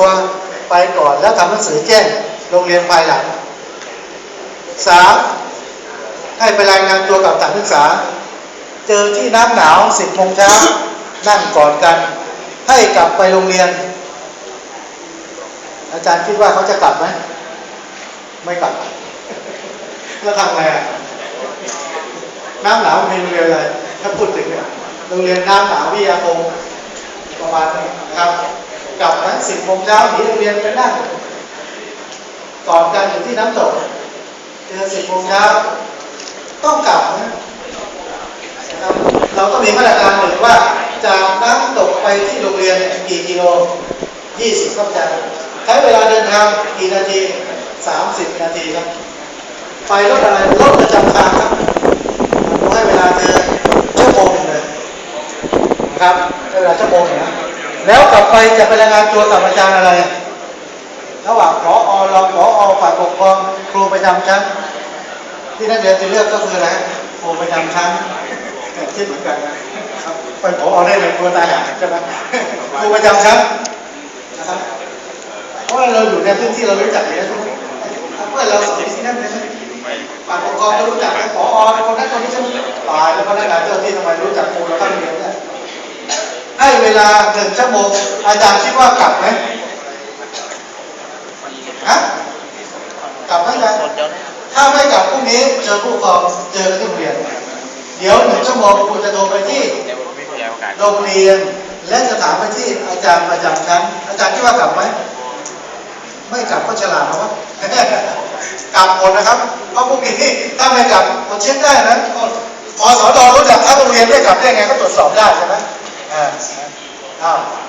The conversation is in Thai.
ตัวไปก่อนแล้วทำหนังสือแจ้งโรงเรียนภายหลังสามให้ไปรายงานตัวกับสถานศึกษา เจอที่น้ำหนาวสิบโมงเช้านั่งก่อนกัน ให้กลับไปโรงเรียน อาจารย์คิดว่าเขาจะกลับไหมไม่กลับแล้วทำไงอะน้ำหนาวมีโรงเรียนอะไรถ้าพูดถึงเนี่ยโรงเรียนน้ำหนาววิทยาคมประมาณนี้นะครับ กลับทั้งสิบโมงเช้าหนีโรงเรียนไปนั่งก่อนกันอยู่ที่น้ำตกเจอสิบโมงเช้าต้องกลับนะเราต้องมีมาตรการหนึ่งว่าจากน้ำตกไปที่โรงเรียนกี่กิโลยี่สิบครับอาจใช้เวลาเดินทางกี่นาทีสามสิบนาทีครับ ไปรถอะไรรถประจำทางครับเราให้เวลาเธอชั่วโมงหนึ่งเลยนะครับให้เวลาชั่วโมงหนึ่งนะ แล้วกลับไปจะไปรายงานตัวกับอาจารย์อะไร ระหว่างผอรองผอฝ่ายปกครองครูประจำชั้น ที่นักเรียนจะเลือกก็คืออะไรครูประจำชั้นคิดเหมือนกันนะครับเป็นผอได้เลยตัวตายหาใช่ไหมครูประจำชั้นนะครับเพราะว่าเราอยู่ในพื้นที่เรารู้จักอยู่แล้วใช่ไหมเพื่อนเราสอนที่นั่นใช่ไหมฝ่ายปกครองก็รู้จักนะผอคนนั้นคนนี้ใช่ไหมตายแล้วพนักงานเจ้าที่ทำไมรู้จักครูแล้วก็เรียนเนี่ยให้ เวลาหนึ่งชั่วโมง อาจารย์คิดว่ากลับไหมฮะกลับไหมอาจารย์ถ้าไม่กลับพรุ่งนี้เจอผู้ปกครองเจอกันที่โรงเรียน เดี๋ยวหนึ่งชั่วโมงคุณจะโทรไปที่โรงเรียน และจะถามไปที่อาจารย์ประจำชั้นอาจารย์คิดว่ากลับไหมไม่กลับก็ฉลาดนะวะกลับหมดนะครับเพราะพรุ่งนี้ถ้าไม่กลับเราเช็คได้นะพอสอดรู้จักทั้งโรงเรียนไม่กลับได้ไงก็ตรวจสอบได้ใช่ไหม อ่าอ้าว